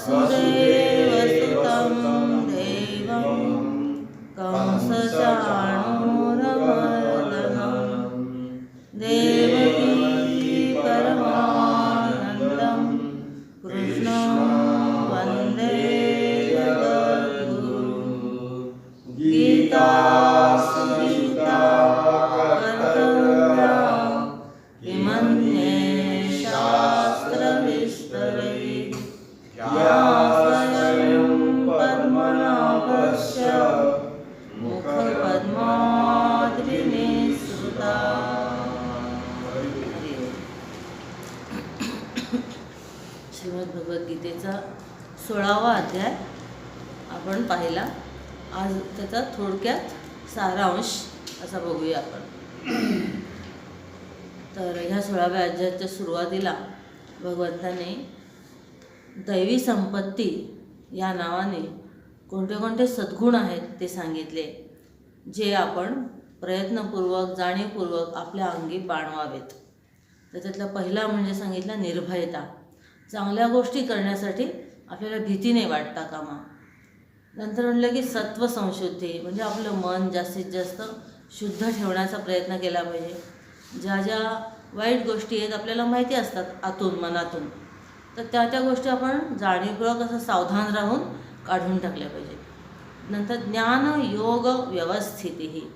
वसुदेवसुतं पद्मनाभस्य मुखपद्माद्रिनिसृता श्रीमद भगवद्गीतेचा सोळावा अध्याय आपण पाहिला. आज त्याचा थोडक्यात सारांश असा बघूया आपण. तर ह्या सोळाव्या अध्यायाच्या सुरुवातीला भगवंताने दैवी संपत्ती या नावाने कोणते कोणते सद्गुण आहेत ते सांगितले जे आपण प्रयत्नपूर्वक जाणीवपूर्वक आपल्या अंगी बाणवावेत. त्याच्यातला पहिला म्हणजे सांगितला निर्भयता. चांगल्या गोष्टी करण्यासाठी आपल्याला भीती नाही वाटता कामा. नंतर म्हटलं की सत्व संशुद्धी म्हणजे आपलं मन जास्तीत जास्त शुद्ध ठेवण्याचा प्रयत्न केला पाहिजे. ज्या ज्या वाईट गोष्टी आहेत आपल्याला माहिती असतात आतून मनातून. तर त्या त्या गोष्टी आपण जाणीवपूर्वक असं सावधान राहून काढून टाकल्या पाहिजे नंतर ज्ञान योग व्यवस्थिती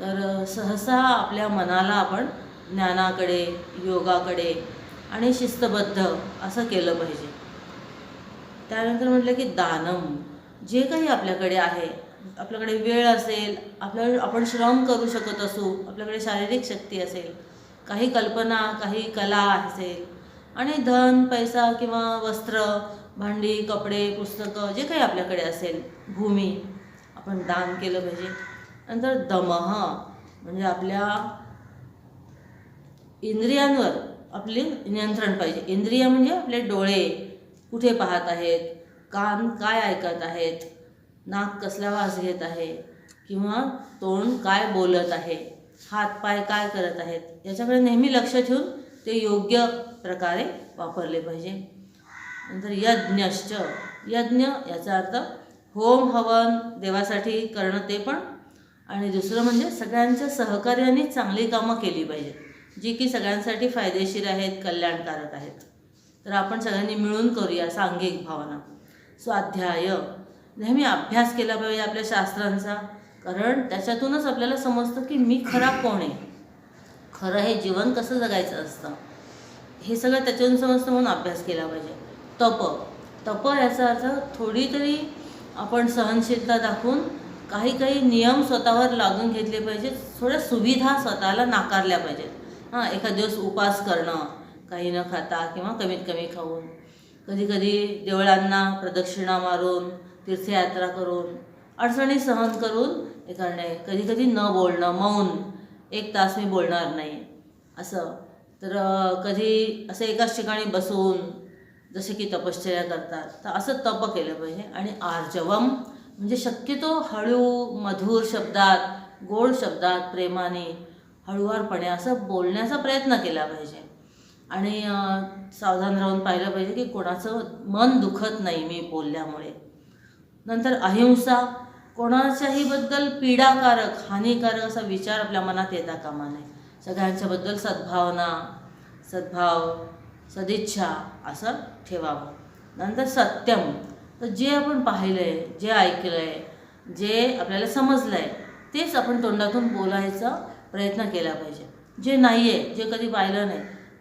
तर सहसा आपल्या मनाला आपण ज्ञानाकडे योगाकडे आणि शिस्तबद्ध असं केलं पाहिजे. त्यानंतर म्हटलं की दानम. जे काही आपल्याकडे आहे आपल्याकडे वेळ असेल आपल्या आपण श्रम करू शकत असू आपल्याकडे शारीरिक शक्ती असेल काही कल्पना काही कला असेल आणि धन पैसा किंवा वस्त्र भांडी कपडे पुस्तकं जे काही आपल्याकडे असेल भूमी आपण दान केलं पाहिजे. नंतर दमह म्हणजे आपल्या इंद्रियांवर आपले नियंत्रण पाहिजे. इंद्रिय म्हणजे आपले डोळे कुठे पाहत आहेत कान काय ऐकत आहेत नाक कसला वास घेत आहे किंवा तोंड काय बोलत आहे हात पाय काय करत आहेत याच्याकडे नेहमी लक्ष ठेवून ते योग्य प्रकारे वापरले पाहिजे. नंतर यज्ञश्च. यज्ञ याचा अर्थ होम हवन देवासाठी करणं ते पण. आणि दुसरं म्हणजे सगळ्यांच्या सहकार्याने चांगली कामं केली पाहिजेत जी की सगळ्यांसाठी फायदेशीर आहेत कल्याणकारक आहेत. तर आपण सगळ्यांनी मिळून करूया सांघिक भावना. स्वाध्याय. नेहमी अभ्यास केला पाहिजे आपल्या शास्त्रांचा कारण त्याच्यातूनच आपल्याला समजतं की मी खरा कोण आहे. खरं हे जीवन कसं जगायचं असतं? हे सगळं त्याच्यातून समजतं म्हणून अभ्यास केला पाहिजे. तप. तप याचा अर्थ थोडी तरी आपण सहनशीलता दाखवून काही काही नियम स्वतःवर लागून घेतले पाहिजेत. थोड्या सुविधा स्वतःला नाकारल्या पाहिजेत. हां एखाद दिवस उपास करणं काही न खाता किंवा कमीत कमी खाऊन. कधीकधी देवळांना प्रदक्षिणा मारून तीर्थयात्रा करून अडचणी सहन करून हे करणे कधीकधी न बोलणं मौन. एक तास मी बोलणार नाही. असं. तर कधी असं एकाच ठिकाणी बसून जसे की तपश्चर्या करतात तर असं तप केलं पाहिजे. आणि आर्जवम म्हणजे शक्यतो हळू मधुर शब्दात गोड शब्दात प्रेमाने हळूवारपणे असं बोलण्याचा प्रयत्न केला पाहिजे. आणि सावधान राहून पाहिलं पाहिजे की कोणाचं मन दुखत नाही मी बोलल्यामुळे. नंतर अहिंसा कोणाच्याही बद्दल पीडाकारक हानिकारक असा विचार आपल्या मनात येता कामा नये. सगळ्यांच्याबद्दल सद्भावना सद्भाव सदिच्छा असं ठेवावं. नंतर सत्यम. तर जे आपण पाहिलं आहे जे ऐकलं आहे जे आपल्याला समजलं आहे तेच आपण तोंडातून बोलायचा प्रयत्न केला पाहिजे. जे नाही आहे जे कधी पाहिलं नाही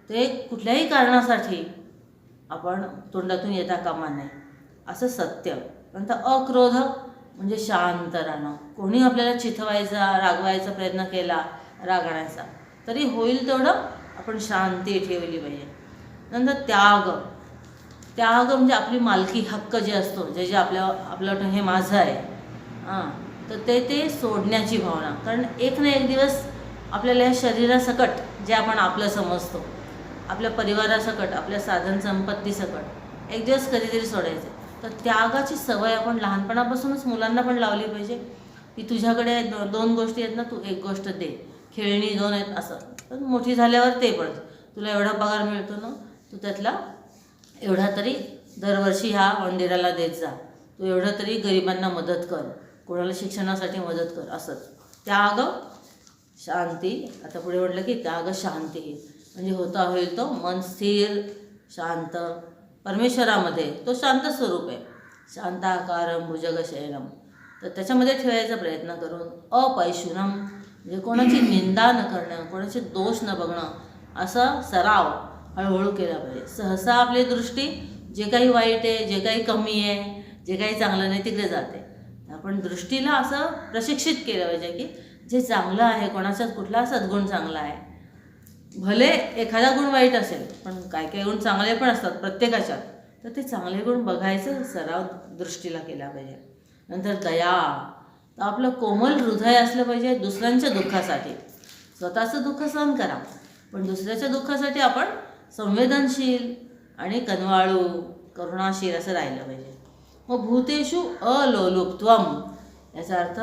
ते कुठल्याही कारणासाठी आपण तोंडातून येता कामा नये. असं सत्य नंतर अक्रोध म्हणजे शांत राहणं. कोणी आपल्याला चिथवायचा रागवायचा प्रयत्न केला रागण्याचा तरी होईल तेवढं आपण शांती ठेवली पाहिजे. नंतर त्याग. त्याग म्हणजे आपली मालकी हक्क जे असतो जे जे आपल्या आपलं वाटतं हे माझं आहे. हां. तर ते ते सोडण्याची भावना. कारण एक ना एक दिवस आपल्याला या शरीरासकट जे आपण आपलं समजतो आपल्या परिवारासकट आपल्या साधन संपत्तीसकट एक दिवस कधीतरी सोडायचं. तर त्यागाची सवय आपण लहानपणापासूनच मुलांना पण लावली पाहिजे. की तुझ्याकडे दो- दोन गोष्टी आहेत ना तू एक गोष्ट दे. खेळणी दोन आहेत असं. पण मोठी झाल्यावर ते पण. तुला एवढा पगार मिळतो ना तू त्यातला एवढा तरी दरवर्षी ह्या मंदिराला देत जा. तू एवढं तरी गरिबांना मदत कर. कोणाला शिक्षणासाठी मदत कर. असंच. त्याग शांती. आता पुढे म्हटलं की त्याग शांती. म्हणजे होता होईल तो मन स्थिर शांत. परमेश्वरामध्ये तो शांत स्वरूप आहे. शांताकारम भुजगशयनम तर त्याच्यामध्ये ठेवायचा प्रयत्न करून अपैशुनम. म्हणजे कोणाची निंदा न करणं कोणाचे दोष न बघणं असा सराव हळूहळू केला पाहिजे. सहसा आपली दृष्टी जे काही वाईट आहे जे काही कमी आहे जे काही चांगलं नाही तिकडे जाते. आपण दृष्टीला असं प्रशिक्षित केलं पाहिजे की जे चांगलं आहे कोणाचाच कुठला सद्गुण चांगला आहे. भले एखादा गुण वाईट असेल पण काय काय गुण चांगले पण असतात प्रत्येकाच्यात तर ते चांगले गुण बघायचं सराव दृष्टीला केला पाहिजे. नंतर दया तर आपलं कोमल हृदय असलं पाहिजे दुसऱ्यांच्या दुःखासाठी. स्वतःचं दुःख सहन करा पण दुसऱ्याच्या दुःखासाठी आपण संवेदनशील आणि कनवाळू करुणाशील असं राहिलं पाहिजे. मग भूतेषु अलोलुप्त्वम याचा अर्थ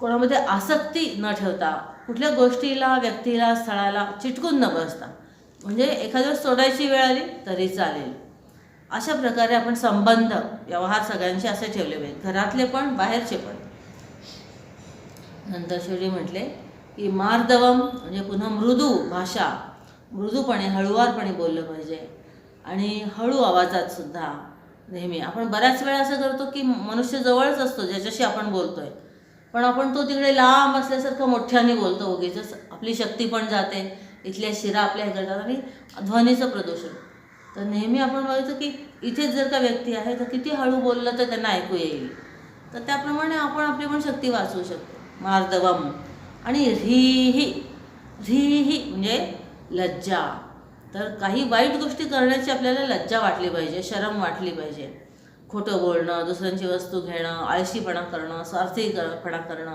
कोणामध्ये आसक्ती न ठेवता कुठल्या गोष्टीला व्यक्तीला स्थळाला चिटकून न बसता म्हणजे एखाद्या सोडायची वेळ आली तरी चालेल. अशा प्रकारे आपण संबंध व्यवहार सगळ्यांचे असे ठेवले पाहिजेत. घरातले पण बाहेरचे पण. नंतर शेवटी म्हटले की मार्दवम म्हणजे पुन्हा मृदू भाषा मृदूपणे हळुवारपणे बोललं पाहिजे. आणि हळू आवाजात सुद्धा नेहमी. आपण बऱ्याच वेळा असं करतो की मनुष्य जवळच असतो ज्याच्याशी आपण बोलतोय. पण आपण तो तिकडे लांब असल्यासारखं मोठ्याने बोलतो उगीच आपली शक्ती पण जाते. इथल्या शिरा आपल्या हे आणि ध्वनीचं प्रदूषण. तर नेहमी आपण बघायचं की इथेच जर का व्यक्ती आहे तर किती हळू बोललं तर त्यांना ऐकू येईल. तर त्याप्रमाणे आपण आपली पण शक्ती वाचवू शकतो. मार्दवम. आणि ह्रीही ही म्हणजे लज्जा. तर काही वाईट गोष्टी करण्याची आपल्याला लज्जा वाटली पाहिजे शरम वाटली पाहिजे. खोटं बोलणं दुसऱ्यांची वस्तू घेणं आळशीपणा करणं स्वार्थीपणा करणं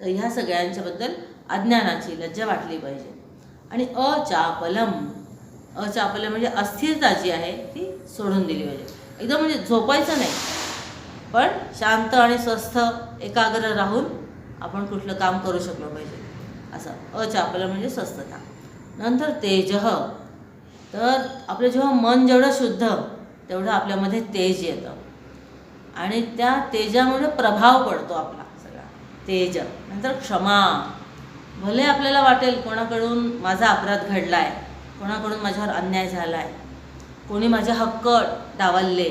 तर ह्या सगळ्यांच्याबद्दल अज्ञानाची लज्जा वाटली पाहिजे. आणि अचापलम. अचापलम म्हणजे अस्थिरता जी आहे ती सोडून दिली पाहिजे. एकदम म्हणजे झोपायचं नाही. पण शांत आणि स्वस्थ एकाग्र राहून आपण कुठलं काम करू शकलो पाहिजे. असं. अचापलं म्हणजे स्वस्थता. नंतर तेज. तर आपलं जेव्हा मन जेवढं शुद्ध तेवढं आपल्यामध्ये तेज येतं. आणि त्या तेजामुळे प्रभाव पडतो आपला सगळा. तेज. नंतर क्षमा. भले आपल्याला वाटेल कोणाकडून माझा अपराध घडला आहे कोणाकडून माझ्यावर अन्याय झाला आहे कोणी माझे हक्क डावलले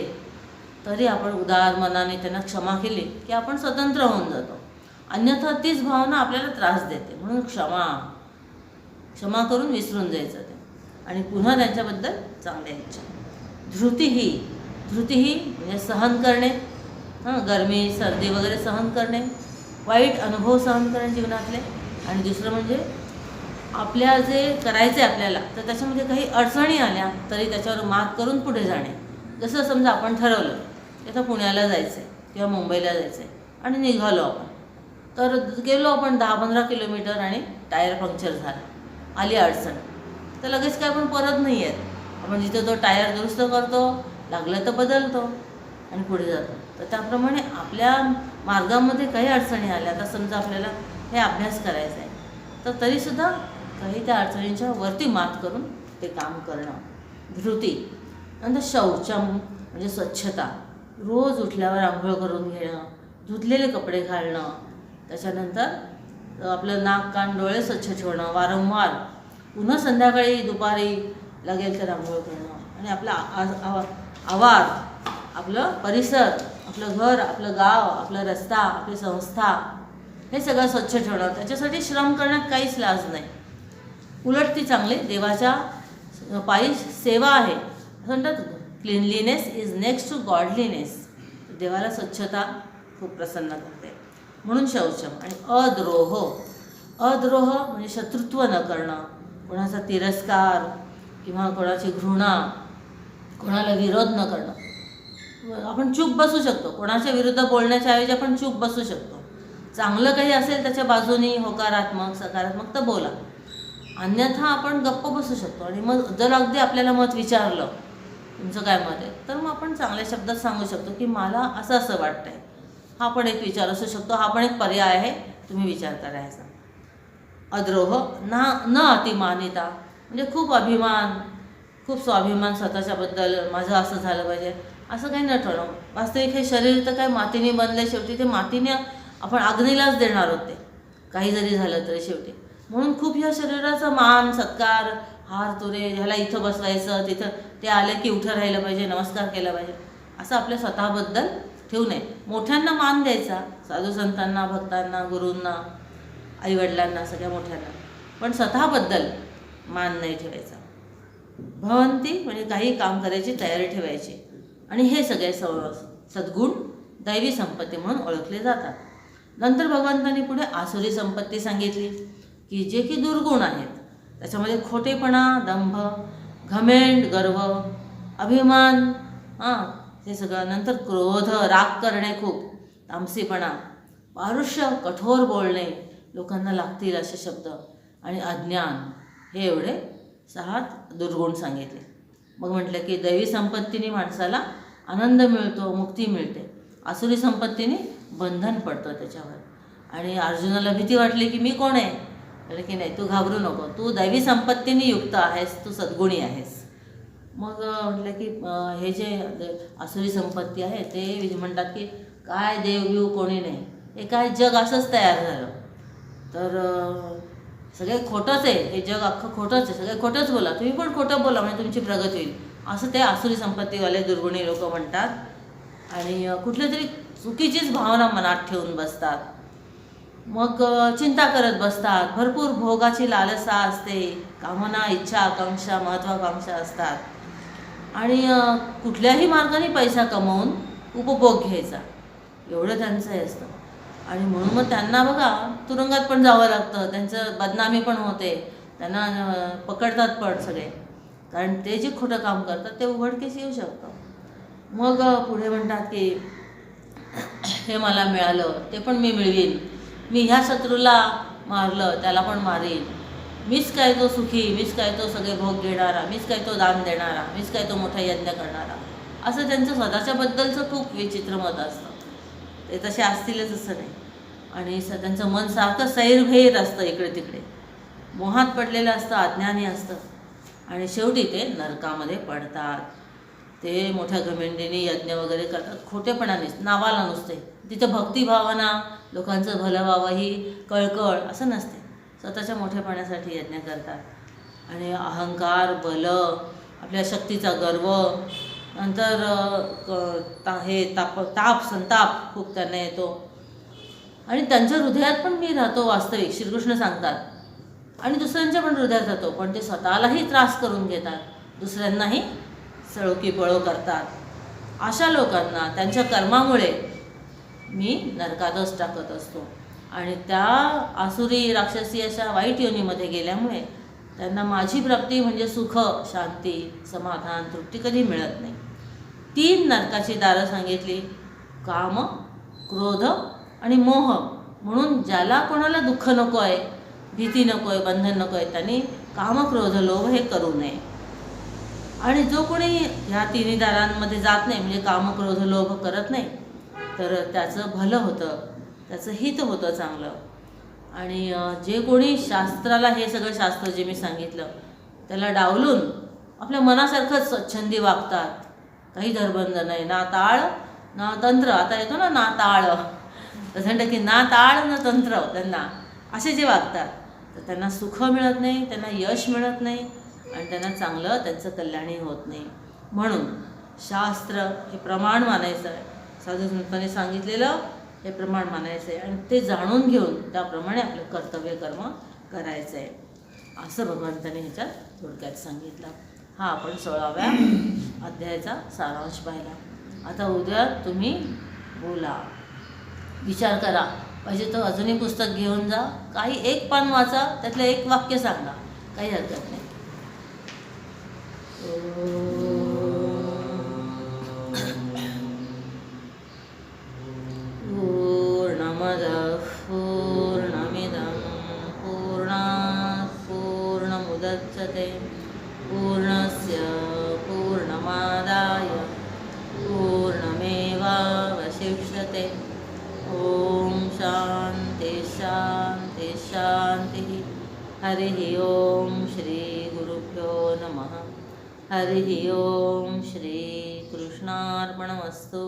तरी आपण उदार मनाने त्यांना क्षमा केली की आपण स्वतंत्र होऊन जातो. अन्यथा तीच भावना आपल्याला त्रास देते. म्हणून क्षमा. क्षमा करून विसरून जायचं ते. आणि पुन्हा त्यांच्याबद्दल चांगल्या इच्छा. धृती ही म्हणजे सहन करणे हां गरमी सर्दी वगैरे सहन करणे वाईट अनुभव सहन करणे जीवनातले. आणि दुसरं म्हणजे आपल्या जे करायचं आहे आपल्याला तर त्याच्यामध्ये काही अडचणी आल्या तरी त्याच्यावर मात करून पुढे जाणे. जसं समजा आपण ठरवलं की आता पुण्याला जायचं आहे किंवा मुंबईला जायचं आहे आणि निघालो आपण. तर गेलो आपण दहा पंधरा किलोमीटर आणि टायर पंक्चर झाला. आली अडचण. तर लगेच काय आपण परत नाही आहेत आपण जिथे तो टायर दुरुस्त करतो लागलं तर बदलतो आणि पुढे जातो. तर त्याप्रमाणे आपल्या मार्गामध्ये काही अडचणी आल्या तर समजा आपल्याला हे अभ्यास करायचा आहे. तर तरीसुद्धा काही त्या अडचणींच्या वरती मात करून ते काम करणं. धृती नंतर शौचम म्हणजे स्वच्छता. रोज उठल्यावर आंघोळ करून घेणं धुतलेले कपडे घालणं. त्याच्यानंतर आपलं नाक कान डोळे स्वच्छ ठेवणं वारंवार. पुन्हा संध्याकाळी दुपारी लागेल तर आंघोळ करणं आणि आपला आवा आवाज आपलं परिसर आपलं घर आपलं गाव आपला रस्ता आपली संस्था हे सगळं स्वच्छ ठेवणं. त्याच्यासाठी श्रम करण्यात काहीच लाज नाही. उलट ती चांगली देवाच्या पायी सेवा आहे. असं म्हणतात cleanliness is next to godliness देवाला स्वच्छता खूप प्रसन्न करते. म्हणून शौचम. आणि अद्रोह. अद्रोह म्हणजे शत्रुत्व न करणं. कोणाचा तिरस्कार किंवा कोणाची घृणा कोणाला विरोध न करणं. आपण चूप बसू शकतो. कोणाच्या विरुद्ध बोलण्याच्या ऐवजी आपण चूप बसू शकतो. चांगलं काही असेल त्याच्या बाजूनी होकारात्मक सकारात्मक तर बोला. अन्यथा आपण गप्प बसू शकतो. आणि मग जर अगदी आपल्याला मत विचारलं तुमचं काय मत आहे? तर मग आपण चांगल्या शब्दात सांगू शकतो की मला असं असं वाटतंय. हा पण एक विचार असू शकतो. हा पण एक पर्याय आहे. तुम्ही विचार करायचा. अद्रोह ना न अतिमानिता. म्हणजे खूप अभिमान खूप स्वाभिमान स्वतःच्याबद्दल माझं असं झालं पाहिजे. असं काही न ठरव. वास्तविक हे शरीर तर काय मातीने बनले शेवटी. ते मातीने आपण अग्नीलाच देणार होते. काही जरी झालं तरी शेवटी. म्हणून खूप ह्या शरीराचा मान सत्कार हार तुरे ह्याला इथं बसवायचं तिथं ते आले की उठं राहिलं पाहिजे नमस्कार केला पाहिजे. असं आपल्या स्वतःबद्दल ठेवू नये. मोठ्यांना मान द्यायचा साधू संतांना भक्तांना गुरूंना आईवडिलांना सगळ्या मोठ्यांना. पण स्वतःबद्दल मान नाही ठेवायचा. भवंती म्हणजे काही काम करायची तयारी ठेवायची. आणि हे सगळे स सद्गुण दैवी संपत्ती म्हणून ओळखले जातात. नंतर भगवंतांनी पुढे आसुरी संपत्ती सांगितली की जे की दुर्गुण आहेत. त्याच्यामध्ये खोटेपणा दंभ घमेंड गर्व अभिमान हां हे सगळं नंतर क्रोध राग करणे खूप तामसीपणा पारुष्य कठोर बोलणे लोकांना लागतील असे शब्द आणि अज्ञान हे एवढे सहात दुर्गुण सांगितले. मग म्हटलं की दैवी संपत्तीने माणसाला आनंद मिळतो मुक्ती मिळते. आसुरी संपत्तीने बंधन पडतं त्याच्यावर. आणि अर्जुनाला भीती वाटली की मी कोण आहे? म्हटलं की नाही तू घाबरू नको. तू दैवी संपत्तीने युक्त आहेस तू सद्गुणी आहेस. मग म्हटलं की हे जे असुरी आसुरी संपत्ती आहे ते म्हणतात की काय देवघेव कोणी नाही. हे काय जग असंच तयार झालं. तर सगळे खोटंच आहे. हे जग अख्खं खोटंच आहे. सगळे खोटंच बोला. तुम्ही पण खोटं बोला म्हणजे तुमची प्रगती होईल. असं ते आसुरी संपत्तीवाले दुर्गुणी लोक म्हणतात. आणि कुठल्या तरी चुकीचीच भावना मनात ठेवून बसतात. मग चिंता करत बसतात. भरपूर भोगाची लालसा असते. कामना इच्छा आकांक्षा महत्त्वाकांक्षा असतात. आणि कुठल्याही मार्गाने पैसा कमावून उपभोग घ्यायचा. एवढं त्यांचं हे असतं. आणि म्हणून मग त्यांना बघा तुरुंगात पण जावं लागतं. त्यांचं बदनामी पण होते. त्यांना पकडतात पण सगळे. कारण ते जे खोटं काम करतात ते उघडकीस येऊ शकतं. मग पुढे म्हणतात की हे मला मिळालं ते पण मी मिळवीन. मी ह्या शत्रूला मारलं त्याला पण मारेन. मीच काय तो सुखी मीच काय तो सगळे भोग घेणारा मीच काय तो दान देणारा मीच काय तो मोठा यज्ञ करणारा. असं त्यांचं स्वतःच्याबद्दलचं खूप विचित्र मत असतं. ते तसे असतीलच असं नाही. आणि स त्यांचं मन सारखं सैरभैर असतं इकडे तिकडे. मोहात पडलेलं असतं अज्ञानी असतं. आणि शेवटी ते नरकामध्ये पडतात. ते मोठ्या घमेंडीने यज्ञ वगैरे करतात. खोटेपणाने नावाला नुसते. तिथं भक्तिभावना लोकांचं भलं व्हावं ही कळकळ असं नसते. स्वतःच्या मोठेपणासाठी यज्ञ करतात. आणि अहंकार बल आपल्या शक्तीचा गर्व नंतर क- ता हे ताप ताप संताप खूप त्यांना येतो. आणि त्यांच्या हृदयात पण मी राहतो वास्तविक श्रीकृष्ण सांगतात. आणि दुसऱ्यांच्या पण हृदयात राहतो पण ते स्वतःलाही त्रास करून घेतात. दुसऱ्यांनाही सळोकी पळो करतात. अशा लोकांना त्यांच्या कर्मामुळे मी नरकातच टाकत असतो. आणि त्या आसुरी राक्षसी अशा वाईट योनीमध्ये गेल्यामुळे त्यांना माझी प्राप्ती म्हणजे सुख शांती समाधान तृप्ती कधी मिळत नाही. तीन नरकाची दारं सांगितली. काम क्रोध आणि मोह म्हणून ज्याला कोणाला दुःख नको आहे भीती नको आहे बंधन नको आहे त्यांनी कामक्रोध लोभ हे करू नये. आणि जो कोणी ह्या तिन्ही दारांमध्ये जात नाही म्हणजे कामक्रोध लोभ करत नाही तर त्याचं भलं होतं. त्याचं हित होतं चांगलं. आणि जे कोणी शास्त्राला हे सगळं शास्त्र जे मी सांगितलं त्याला डावलून आपल्या मनासारखंच स्वच्छंदी वागतात. काही धरबंध नाही. ना ताळ ना तंत्र. आता येतो ना ना ताळ. तसं म्हणतं की ना ताळ ना तंत्र त्यांना. असे जे वागतात. तर त्यांना सुख मिळत नाही त्यांना यश मिळत नाही आणि त्यांना चांगलं त्यांचं कल्याणही होत नाही. म्हणून शास्त्र हे प्रमाण मानायचं आहे. साधू संतांनी सांगितलेलं हे प्रमाण मानायचं आहे आणि ते जाणून घेऊन त्याप्रमाणे आपलं कर्तव्य कर्म करायचं आहे असं भगवंताने ह्याच्यात थोडक्यात सांगितलं. हा आपण सोळाव्या अध्यायाचा सारांश पाहिला. आता उद्या तुम्ही बोला. विचार करा. पाहिजे तर अजूनही पुस्तक घेऊन जा. काही एक पान वाचा त्यातलं एक वाक्य सांगा. काही हरकत नाही. हरिः ॐ श्रीगुरुभ्यो नमः। हरिः ॐ श्रीकृष्णार्पणमस्तु